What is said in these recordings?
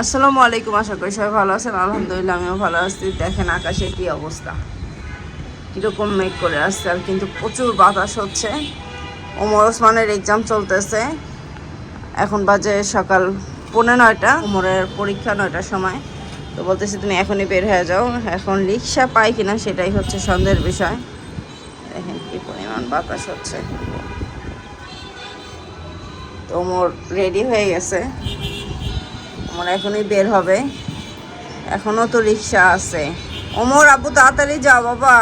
আসসালামু আলাইকুম, আশা করি সবাই ভালো আছেন। আলহামদুলিল্লাহ, আমিও ভালো আছি। দেখেন আকাশে কি অবস্থা। কীরকম মেঘ করে আসছে আর কিন্তু প্রচুর বাতাস হচ্ছে। ওমর ওসমানের এক্সাম চলতেছে। এখন বাজে সকাল পৌনে নয়টা। ওমরের পরীক্ষা নয়টার সময়। তো বলতেছি, তুমি এখনই বের হয়ে যাও। এখন রিক্সা পাই কিনা সেটাই হচ্ছে সন্দেহের বিষয়। দেখেন কি পরিমাণ বাতাস হচ্ছে। তো ওমর রেডি হয়ে গেছে। ওমর এখনই বের হবে। এখনও তো রিক্সা আছে। ওমর আব্বু, তাড়াতাড়ি যাও বাবা।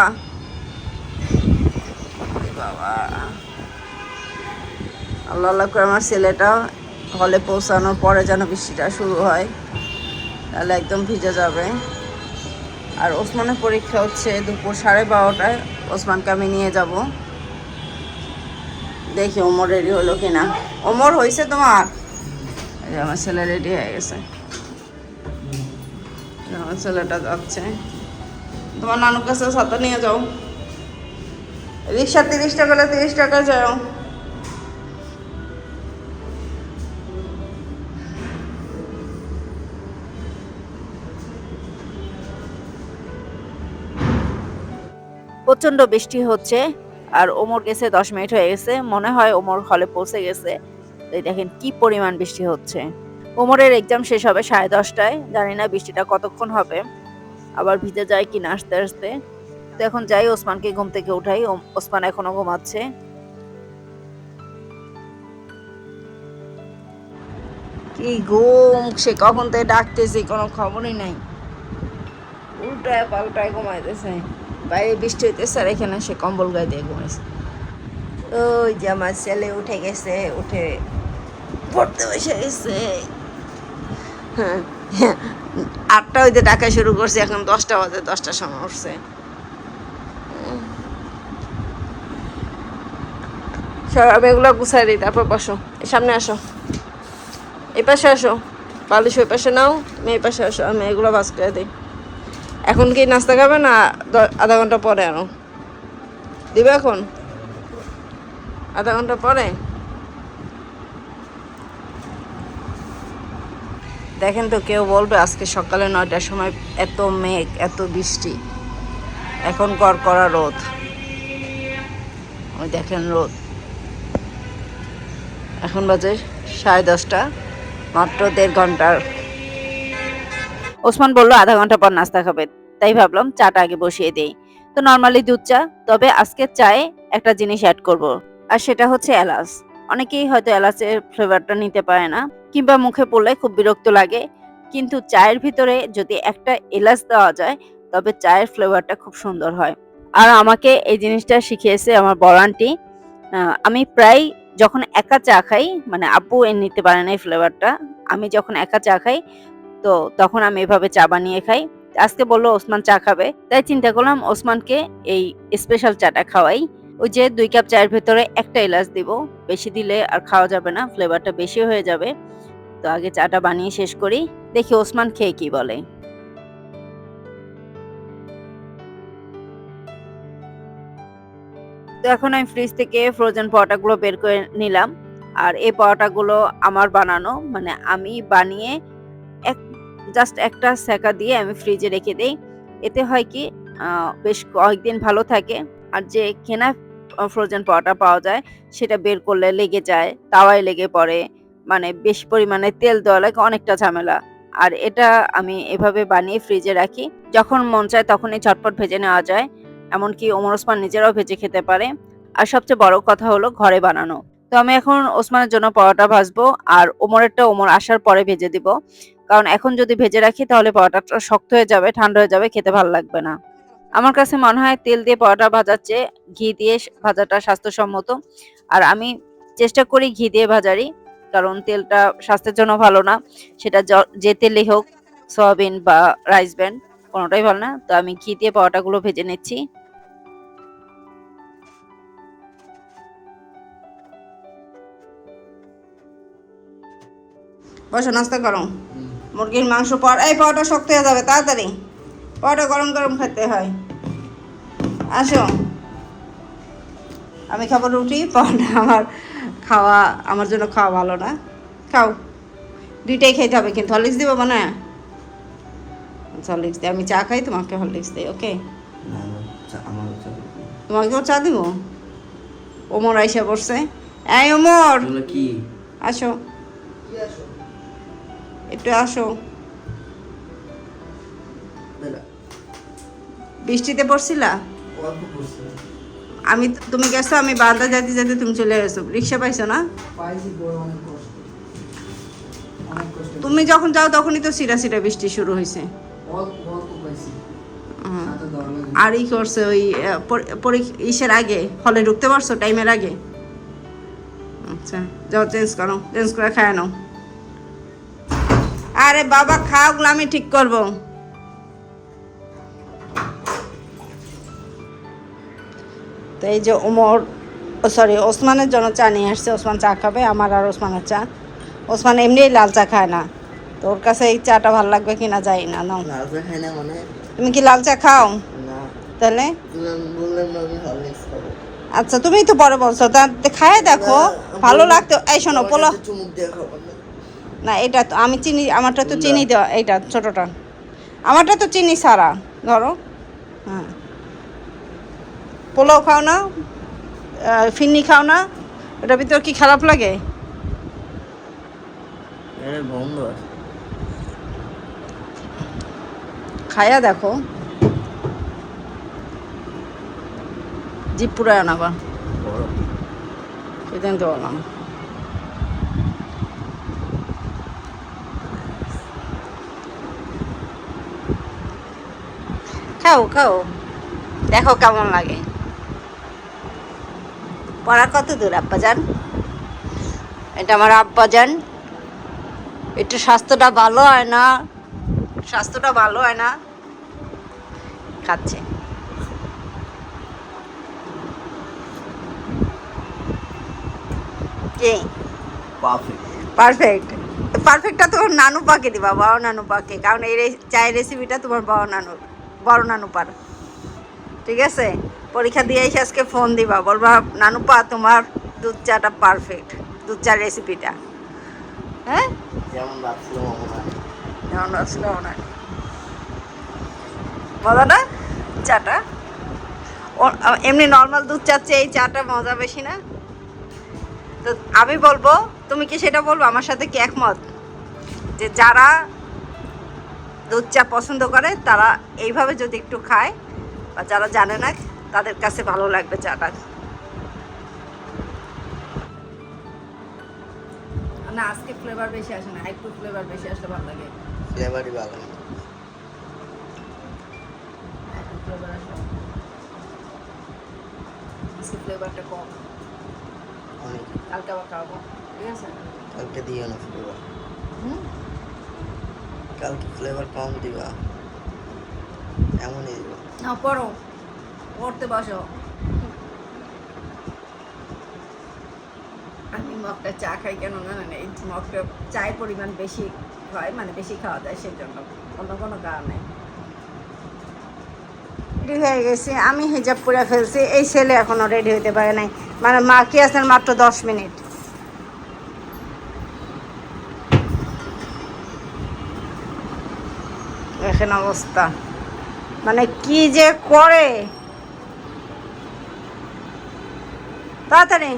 বাবা। আল্লাহ আল্লাহ করে আমার ছেলেটা হলে পৌঁছানোর পরে যেন বৃষ্টিটা শুরু হয়, তাহলে একদম ভিজে যাবে। আর ওসমানের পরীক্ষা হচ্ছে দুপুর সাড়ে বারোটায়। ওসমানকে আমি নিয়ে যাব। দেখি ওমর রেডি হলো কিনা। ওমর হয়েছে তোমার? আমার ছেলে রেডি হয়ে গেছে। আমার ছেলেটা যাচ্ছে। তোমার নানুর কাছে ছাতা নিয়ে যাও। রিক্সা তিরিশ টাকা হলে তিরিশ টাকা যাও। প্রচণ্ড বৃষ্টি হচ্ছে, আর ওমর গেছে দশ মিনিট হয়ে গেছে। মনে হয় ওমর হলে পৌঁছে গেছে। এই দেখেন কি পরিমাণ বৃষ্টি হচ্ছে। ওমরের এক্সাম শেষ হবে সাড়ে দশটায়, জানি না বৃষ্টিটা কতক্ষণ হবে। আবার ভিজে যায় কিনা আসতে আসতে। তো এখন যাই, ওসমানকে ঘুম থেকে উঠাই। ওসমান এখনও ঘুমাচ্ছে। কি ঘুম? সে কখন থেকে ডাকতেছি, কোনো খবরই নাই। উল্টায় পাল্টায় ঘুমাইতেছে। বাইরে বৃষ্টি হইতেছে আর এখানে সে কম্বল গায়ে দিয়ে ঘুমাইছে। ওই যে আমার ছেলে উঠে গেছে, উঠে পড়তে বসে গেছে। হ্যাঁ, আটটা হইতে ডাকা শুরু করছে এখন দশটা বাজে দশটার সময় উঠছে। সব এগুলো গুছাই দিই তারপর বসো। সামনে আসো। এই পাশে আসো। বালিশ ওই পাশে নাও তুমি এই পাশে আসো আমি এগুলো বাস করে দিই। এখন কি নাস্তা খাবে না আধা ঘণ্টা পরে আনো? দিবে এখন? আধা ঘণ্টা পরে? দেখেন তো কেউ বলবে আজকে সকালে নয়টার সময় এত মেঘ, এত বৃষ্টি। এখন কর করা রোদ। ওই দেখেন রোদ। এখন বাজে সাড়ে দশটা, মাত্র দেড় ঘণ্টার। ওসমান বলল, আধা ঘণ্টা পর নাস্তা খাবে। তাই ভাবলাম চাটা আগে বসিয়ে দেই। তো নর্মালি দুধ চা, তবে আজকে চায়ে একটা জিনিস অ্যাড করব। আর সেটা হচ্ছে এলাচ। অনেকেই হয়তো এলাচের ফ্লেভারটা নিতে পারে না। কিংবা মুখে পড়লে খুব বিরক্ত লাগে। কিন্তু চায়ের ভিতরে যদি একটা এলাচ দেওয়া যায়, তবে চায়ের ফ্লেভারটা খুব সুন্দর হয়। আর আমাকে এই জিনিসটা শিখিয়েছে আমার বড় আমি প্রায় যখন একা চা খাই মানে আব্বু এর নিতে পারে না এই ফ্লেভারটা আমি যখন একা চা খাই, তো তখন আমি এভাবে চা বানিয়ে খাই। আজকে বলল ওসমান চা খাবে, তাই চিন্তা করলাম ওসমানকে এই স্পেশাল চাটা খাওয়াই। ওই যে দুই কাপ চায়ের ভেতরে একটা এলাচ দিব। বেশি দিলে আর খাওয়া যাবে না ফ্লেভারটা বেশি হয়ে যাবে। তো আগে চাটা বানিয়ে শেষ করি। দেখি ওসমান খেয়ে কি বলে। তো এখন আমি ফ্রিজ থেকে ফ্রোজেন পরোটাগুলো বের করে নিলাম। আর এই পরোটাগুলো আমার বানানো মানে আমি বানিয়ে এক জাস্ট একটা সেকা দিয়ে আমি ফ্রিজে রেখে দেই। এতে হয় কি বেশ কয়েকদিন ভালো থাকে। আর যে কেনা ফ্রোজেন পরোটা পাওয়া যায়, সেটা বের করলে লেগে যায়, তাওয়ায় লেগে পড়ে মানে বেশি পরিমাণে তেল দেওয়া লাগে, অনেকটা ঝামেলা। আর এটা আমি এভাবে বানিয়ে ফ্রিজে রাখি, যখন মন চায় তখনই চটপট ভেজে নেওয়া যায়, এমনকি ওমর ওসমান নিজেরাও ভেজে খেতে পারে। আর সবচেয়ে বড় কথা হলো ঘরে বানানো। তো আমি এখন ওসমানের জন্য পরোটা ভাজবো, আর ওমরেরটা ওমর আসার পরে ভেজে দিব। কারণ এখন যদি ভেজে রাখি তাহলে পরোটাটা শক্ত হয়ে যাবে, ঠান্ডা হয়ে যাবে, খেতে ভালো লাগবে না। আমার কাছে মনে হয় তেল দিয়ে পরোটা ভাজার চেয়ে ঘি দিয়ে ভাজাটা স্বাস্থ্যসম্মত। আর আমি চেষ্টা করি ঘি দিয়ে ভাজারই, কারণ তেলটা স্বাস্থ্যের জন্য ভালো না। সেটা য- তেলেই হোক, সয়াবিন বা রাইস ব্যান্ড কোনোটাই ভালো না। তো আমি ঘি দিয়ে পরোটাগুলো ভেজে নিচ্ছি। বসো, নাস্তা করো। মুরগির মাংস পর, এই পাওয়াটা শক্ত হয়ে যাবে, তাড়াতাড়ি। পাওয়াটা গরম গরম খেতে হয়। আসো। আমি খাবার রুটি পাওয়াটা আমার খাওয়া আমার জন্য খাওয়া ভালো না। খাও। দুইটাই খেতে হবে কিন্তু হরলিক্স দিব না আচ্ছা হরলিক্স দিই আমি চা খাই তোমাকে হরলিক্স দিই ওকে? তোমাকেও চা দিব। ওমর আইসা পড়ছে এই ওমর! কি আসো? একটু আসো। বৃষ্টিতে পড়ছিলা? আমি তুমি গেছো আমি বান্দা যাতে যাতে তুমি চলে গেছো। রিক্সা পাইছো না? তুমি যখন যাও তখনই তো সিরা সিরা বৃষ্টি শুরু হয়েছে আর ই করছে ওই ইসের আগে হলে ঢুকতে পারছ টাইমের আগে? আচ্ছা যাও চেঞ্জ করো চেঞ্জ করে খায় নাও। আরে বাবা খাওগুলো আমি ঠিক করব। তো এই যে ওমর সরি ওসমানের জন্য চা নিয়ে আসছে ওসমান চা খাবে আমার আর ওসমানের চা। ওসমান এমনি লাল চা খায় না। তো ওর কাছে এই চাটা ভালো লাগবে কিনা যাই না না মানে? তুমি কি লাল চা খাও? তাহলে? আচ্ছা তুমি তো পরে বলছো তা খায় দেখো ভালো লাগতো এই শোনো পোলো না। না এটা তো আমি চিনি আমারটা তো চিনি দেওয়া এইটা ছোটটা। আমারটা তো চিনি সারা ধরো। হ্যাঁ। পোলাও খাও না ফিন্নি খাও না ওটার ভিতর কি খারাপ লাগে? খায়া দেখো। জিপ পুরায় না সেদিন তো বললাম খাও খাও। দেখো কেমন লাগে। পড়া কত দূর আব্বাজান? এটা আমার আব্বাজান। একটু স্বাস্থ্যটা ভালো হয় না? স্বাস্থ্যটা ভালো হয় না? খাচ্ছে। পারফেক্ট। পারফেক্ট। পারফেক্টটা তো নানু পাকে দিবা বড় নানু পাকে। কারণ এই চায়ের রেসিপিটা তোমার বড় নানুর বড় নানু পার। ঠিক আছে? পরীক্ষা দিয়ে এসে আজকে ফোন দিবা। বলবা নানুপা তোমার দুধ চাটা পারফেক্ট দুধ চা রেসিপিটা হ্যাঁ? যেমন ভাবছিলাম মজা না? চাটা? এমনি নর্মাল দুধ চাচ্ছে এই চাটা মজা বেশি না? তো আমি বলব তুমি কি সেটা বলব? আমার সাথে কি একমত? যে যারা দুধ চা পছন্দ করে তারা এইভাবে যদি একটু খায় বা যারা জানে না তাদের কাছে ভালো লাগবে চাটা না আজকে ফ্লেভার বেশি আসে না একটু ফ্লেভার বেশি আসলে ভালো লাগে। ফ্লেভারই ভালো একটু ফ্লেভার আসে। আজকে ফ্লেভারটা কম। অনেক। কালকে আবার খাওয়াবো। ঠিক আছে? কালকে দিও না ফ্লেভার হুম? কালকে ফ্লেভার কম দিবা। এমনই দিবা। না পড়ো পড়তে বসো। আমি মগটা চা খাই কেন না এই মগটা চায়ের পরিমাণ বেশি হয় মানে বেশি খাওয়া যায় সেই জন্য অন্য কোনো কারণে রেডি হয়ে গেছি, আমি হিজাব পরে ফেলছি, এই ছেলে এখনও রেডি হতে পারে নাই। মানে মা কি আছেন মাত্র দশ মিনিট। দেখেন অবস্থা। মানে কি যে করে। তাড়াতাড়ি।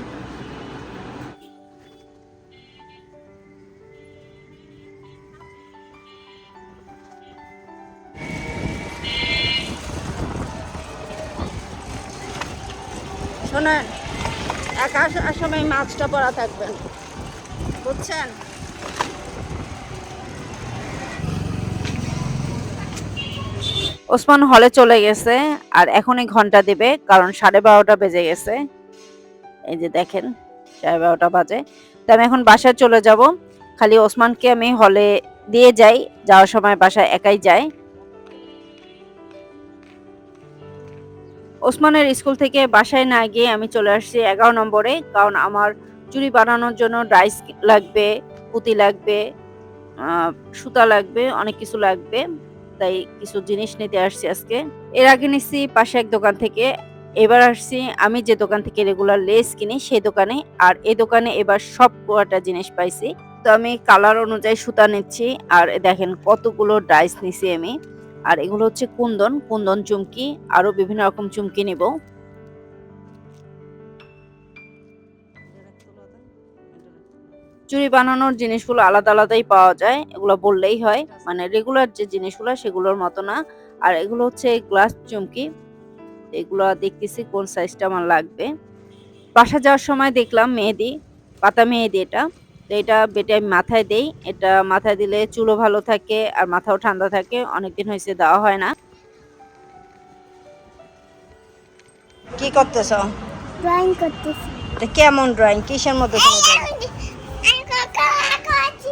শোনেন, একা আসার সময় মাছটা পরা থাকবেন বুঝছেন? ওসমান হলে চলে গেছে, আর এখনই ঘণ্টা দিবে, কারণ সাড়ে বারোটা বেজে গেছে। এই যে দেখেন, সাড়ে বারোটা বাজে। তো আমি এখন বাসায় চলে যাব। খালি ওসমানকে আমি হলে দিয়ে যাই। যাওয়ার সময় বাসায় একাই যাই। ওসমানের স্কুল থেকে বাসায় না গিয়ে আমি চলে আসছি এগারো নম্বরে। কারণ আমার চুড়ি বানানোর জন্য ডাইস লাগবে, পুঁতি লাগবে সুতা লাগবে, অনেক কিছু লাগবে। তাই কিছু জিনিস নিতে আসছি আজকে। এর আগে নিচ্ছি পাশে এক দোকান থেকে। এবার আসছি আমি যে দোকান থেকে রেগুলার লেস কিনি সেই দোকানে, আর এ দোকানে এবার সব কটা জিনিস পাইছি। তো আমি কালার অনুযায়ী সুতা নিচ্ছি, আর দেখেন কতগুলো ডাইস নিছি আমি। আর এগুলো হচ্ছে কুন্দন কুন্দন চুমকি, আরও বিভিন্ন রকম চুমকি নিব। চুড়ি বানানোর জিনিসগুলো আলাদা আলাদাই পাওয়া যায়, এগুলো বললেই হয়। মানে রেগুলার যে জিনিসগুলো সেগুলোর মতো না। আর এগুলো হচ্ছে গ্লাস চুমকি। এগুলো দেখতেছি কোন সাইজটা আমার লাগবে। বাসা যাওয়ার সময় দেখলাম মেহেদি পাতা মেহেদি এটা। তো এটা বেটে আমি মাথায় দেই। এটা মাথায় দিলে চুলও ভালো থাকে আর মাথাও ঠান্ডা থাকে। অনেকদিন হয়েছে দেওয়া হয় না। কি করতেছ? ড্রয়িং করতেছি। এটা কেমন ড্রয়িং কিসের মধ্যে তুমি আমি কাকা কাছি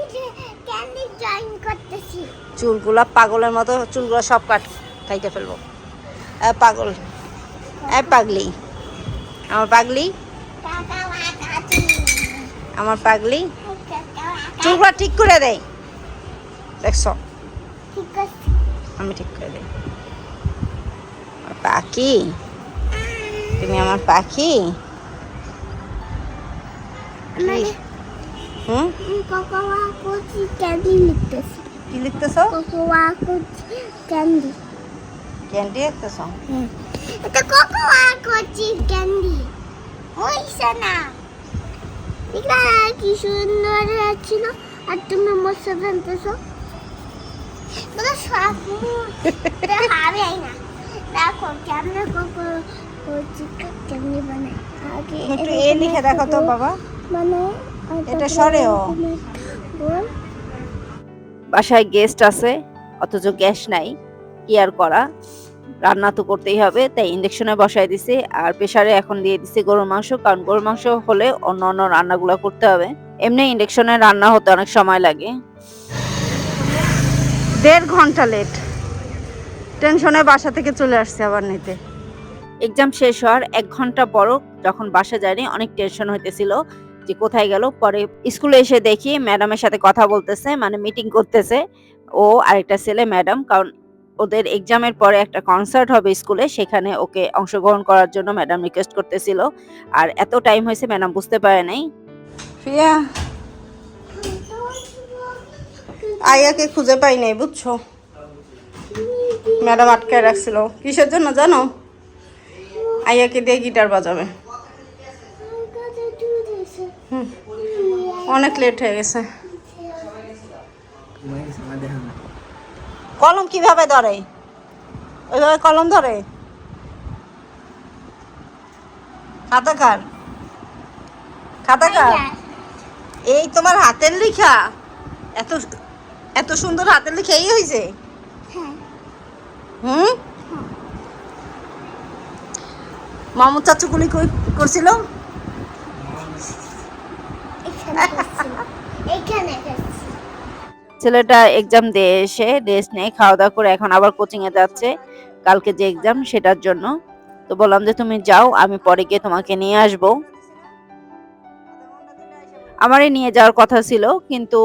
ক্যান্ডি ড্রয়িং করতেছি? চুলগুলা পাগলের মতো চুলগুলো সব কাট কাইটে ফেলব। পাগল। এ পাগলি? আমার পাগলি? আমার পাগলি? চুলগুলো ঠিক করে দেয় দেখছ? আমি ঠিক করে দিই। পাখি? তুমি আমার পাখি? মানে হুম? কি লিখতেছ? ক্যান্ডি। ক্যান্ডি লিখতেছ এটা কোকোয়া কোচি ক্যান্ডি হইছে না এগুলা কি সুন্দর ছিল আর তুমি মশা ফেলতেছো মানে সব হবে না দেখো কেমনে কোকো কোচি কেমনি আগে একটু এ লিখে দেখো তো বাবা মানে এটা সরেও। বল বাসায় গেস্ট আছে অথচ গ্যাস নাই কি আর করা? রান্না তো করতেই হবে তাই ইন্ডাকশনে বসাই দিছি। আর প্রেশারে এখন দিয়ে দিছি গরুর মাংস কারণ গরুর মাংস হলে অন্য অন্য রান্নাগুলো করতে হবে। এমনি ইন্ডাকশনে রান্না হতে অনেক সময় লাগে। দেড় ঘণ্টা লেট টেনশনে বাসা থেকে চলে আসছে আবার নিতে। এক্সাম শেষ হওয়ার এক ঘণ্টা পরও যখন বাসা যায়নি অনেক টেনশন হইতেছিল যে কোথায় গেল। পরে স্কুলে এসে দেখি ম্যাডামের সাথে কথা বলতেছে মানে মিটিং করতেছে। ও আরেকটা ছেলে ম্যাডাম কারণ ওদের এক্সামের পরে একটা কনসার্ট হবে স্কুলে, সেখানে ওকে অংশগ্রহণ করার জন্য ম্যাডাম রিকোয়েস্ট করতেছিল। আর এত টাইম হয়েছে ম্যাডাম বুঝতে পারে নাই। ফিয়া, আয়াকে খুঁজে পাই নাই, বুঝছ? ম্যাডাম আটকায় রাখছিল। কিসের জন্য জানো? আয়াকে দিয়ে গিটার বাজাবে। অনেক লেট হয়ে গেছে। কলম কীভাবে ধরে? ওইভাবে কলম ধরে? খাতা কার খাতা কার এই তোমার হাতের লেখা? এত এত সুন্দর হাতের লেখা এই হয়েছে হ্যাঁ। হুম? মামু চাচুগুলি কই করছিল এখানে করছি। এখানে করছি। ছেলেটা এক্সাম দিয়ে এসে রেস্ট নেই খাওয়া দাওয়া করে এখন আবার কোচিংয়ে যাচ্ছে। কালকে যে এক্সাম সেটার জন্য। তো বললাম যে, তুমি যাও, আমি পরে গিয়ে তোমাকে নিয়ে আসব। আমারই নিয়ে যাওয়ার কথা ছিল, কিন্তু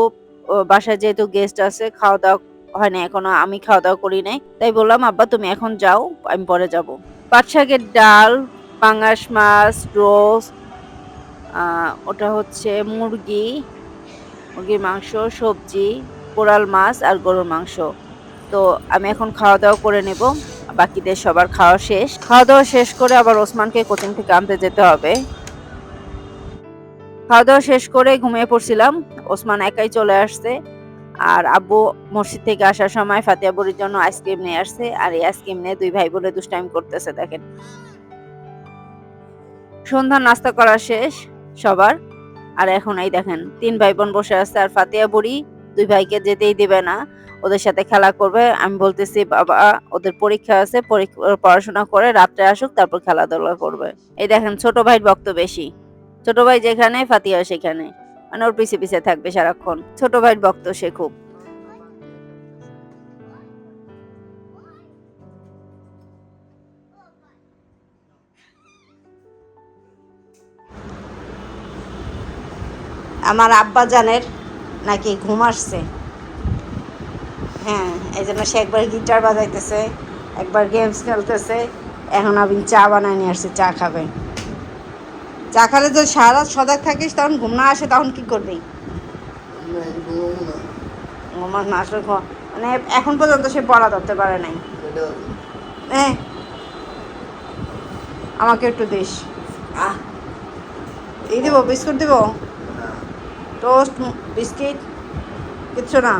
বাসায় যেহেতু গেস্ট আছে, খাওয়া দাওয়া হয়নি এখনও, আমি খাওয়া দাওয়া করি নাই। তাই বললাম, আব্বা, তুমি এখন যাও, আমি পরে যাব। পাট শাকের ডাল পাঙ্গাস মাছ রোস্ট ওটা হচ্ছে মুরগি, মুরগির মাংস, সবজি। কোরাল মাছ আর গরুর মাংস। তো আমি এখন খাওয়া দাওয়া করে নেব। বাকিদের সবার খাওয়া শেষ। খাওয়া দাওয়া শেষ করে আবার ওসমানকে কোচিং থেকে আনতে যেতে হবে। খাওয়া দাওয়া শেষ করে ঘুমিয়ে পড়ছিলাম। ওসমান একাই চলে আসছে। আর আব্বু মসজিদ থেকে আসার সময় ফাতিয়া বুড়ির জন্য আইসক্রিম নিয়ে আসছে। আর এই আইসক্রিম নিয়ে দুই ভাই বলে দুষ্টাইম করতেছে, দেখেন। সন্ধ্যা নাস্তা করা শেষ সবার। আর এখন এই দেখেন, তিন ভাই বোন বসে আছে আর ফাতিয়া বুড়ি দুই ভাইকে যেতেই দিবে না। ওদের সাথে খেলা করবে। আমি বলতেছি, বাবা, ওদের পরীক্ষা আছে পড়াশোনা করে রাত্রে আসুক, তারপর খেলাধুলা করবে। এই দেখেন, ছোট ভাইয়ের বক্ত বেশি। ছোট ভাই যেখানে, ফাতিয়া সেখানে। মানে ওর পিছে পিছে থাকবে সারাক্ষণ। ছোট ভাইয়ের বক্ত সে খুব। আমার আব্বা জানের নাকি ঘুম আসছে? হ্যাঁ এই জন্য সে একবার গিটার বাজাইতেছে, একবার গেমস খেলতেছে, এখন আমি চা বানায় নিয়ে আসছি, চা খাবে। চা খালে তো সারা সজাগ থাকিস, তখন ঘুম না আসে, তখন কি করবি? ঘুমাবো না আসলে মানে এখন পর্যন্ত সে পড়া ধরতে পারে নাই। হ্যাঁ আমাকে একটু দিস। আহ, এই দিব, বিস্কুট দিব? টোস্ট বিস্কিট কিচ্ছু না।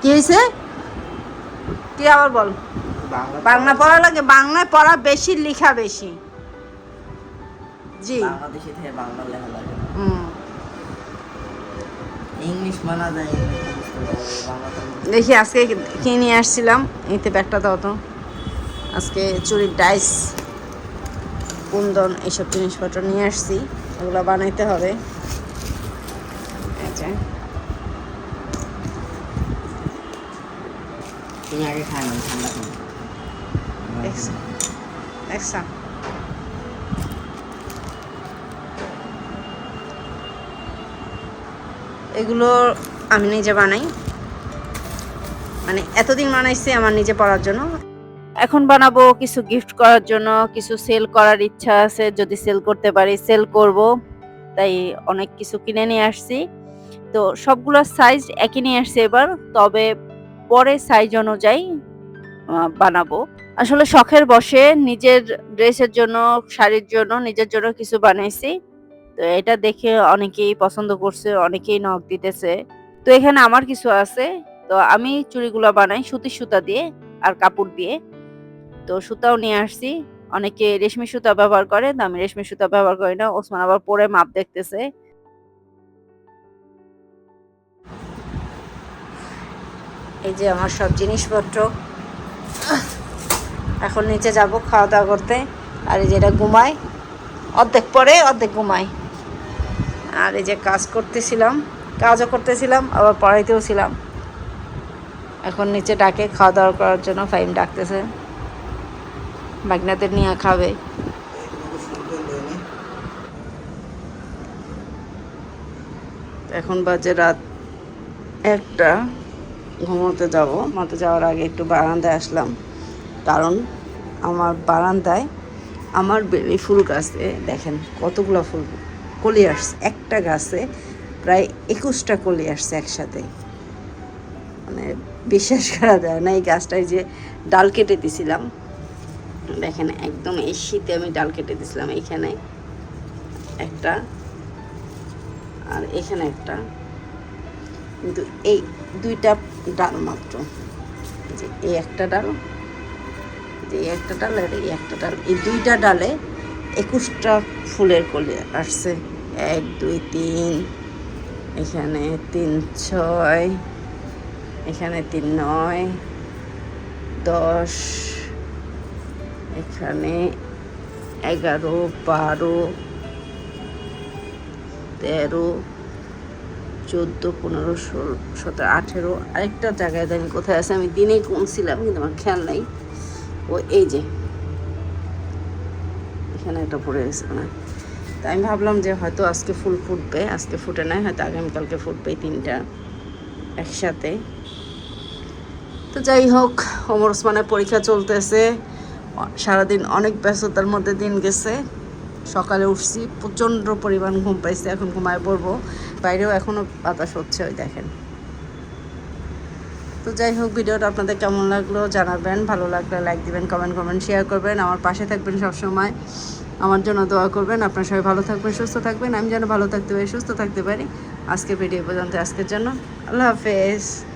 কি হয়েছে কি আবার বল? বাংলা পড়া লাগে বাংলায় পড়া বেশি লেখা বেশি। জি। ইংলিশ মানা যায় দেখি আজকে কি নিয়ে আসছিলাম? এতে ব্যাগটা দাও তো। আজকে চুরির ডাইস কুন্দন এইসব জিনিসপত্র নিয়ে আসছি। এগুলো বানাইতে হবে। যে, তুমি আগে খাই না ঠান্ডা খাই দেখছ দেখছ এগুলো আমি নিজে বানাই। মানে এতদিন বানাইছি আমার নিজে পড়ার জন্য। এখন বানাবো কিছু গিফট করার জন্য, কিছু সেল করার ইচ্ছা আছে, যদি সেল করতে পারি সেল করব। তাই অনেক কিছু কিনে নিয়ে আসছি। তো সবগুলোর সাইজ একই নিয়ে আসছি এবার, তবে পরে সাইজ অনুযায়ী বানাবো। আসলে শখের বসে নিজের ড্রেসের জন্য, শাড়ির জন্য, নিজের জন্য কিছু বানাইছি। তো এটা দেখে অনেকেই পছন্দ করছে, অনেকেই নখ দিতেছে। তো এখানে আমার কিছু আছে। তো আমি চুড়িগুলো বানাই সুতির সুতা দিয়ে আর কাপড় দিয়ে। তো সুতাও নিয়ে আসছি। অনেকে রেশমি সুতা ব্যবহার করে, তো আমি রেশমি সুতা ব্যবহার করি না। ওসমান আবার পরে মাপ দেখতেছে। এই যে আমার সব জিনিসপত্র। এখন নিচে যাব খাওয়া দাওয়া করতে। আর এই যেটা ঘুমাই অর্ধেক পরে অর্ধেক ঘুমাই আর এই যে কাজ করতেছিলাম, কাজও করতেছিলাম, আবার পড়াইতেও ছিলাম। এখন নিচে ডাকে খাওয়া দাওয়া করার জন্য ফাইম ডাকতেছে। বাগনাদের নিয়ে খাবে। এখন বাজে রাত একটা। ঘুমোতে যাব। ঘুমোতে যাওয়ার আগে একটু বারান্দায় আসলাম। কারণ আমার বারান্দায় আমার বেলি ফুল গাছে, দেখেন কতগুলো ফুল, কলি আসছে, একটা গাছে প্রায় একুশটা কলি আসছে একসাথে। মানে বিশ্বাস করা যায় না এই গাছটায় যে ডাল কেটে দিছিলাম। দেখেন, একদম এই শীতে আমি ডাল কেটে দিছিলাম এইখানে। একটা আর এখানে একটা। কিন্তু এই দুইটা ডাল মাত্র। যে এই একটা ডাল যে এই একটা ডাল আর এই একটা ডাল। এই দুইটা ডালে একুশটা ফুলের কলি আসছে। এক, দুই, তিন, এখানে তিন, ছয়, এখানে তিন, নয়, দশ এখানে এগারো, বারো, তেরো, চোদ্দ, পনেরো, ষোলো, সতেরো, আঠেরো, আরেকটা জায়গায় জানি কোথায় আছে, আমি দিনেই কমছিলাম, কিন্তু আমার খেয়াল নাই। ও, এই যে। এখানে একটা পড়ে গেছে মানে তাই আমি ভাবলাম যে হয়তো আজকে ফুল ফুটবে, আজকে ফুটে নাই, হয়তো আগামীকালকে ফুটবে তিনটা একসাথে। তো যাই হোক, ওমর ওসমানের পরীক্ষা চলতেছে। সারাদিন অনেক ব্যস্ততার মধ্যে দিন গেছে। সকালে উঠছি, প্রচণ্ড পরিমাণ ঘুম পাইছে, এখন ঘুমায় পড়ব। বাইরেও এখনও বাতাস হচ্ছে, ওই দেখেন। তো যাই হোক, ভিডিওটা আপনাদের কেমন লাগল জানাবেন। ভালো লাগলে লাইক দিবেন কমেন্ট করবেন শেয়ার করবেন। আমার পাশে থাকবেন সবসময়। আমার জন্য দোয়া করবেন। আপনার সবাই ভালো থাকবেন, সুস্থ থাকবেন। আমি যেন ভালো থাকতে পারি, সুস্থ থাকতে পারি। আজকে ভিডিও পর্যন্ত, আজকের জন্য। আল্লাহ হাফেজ।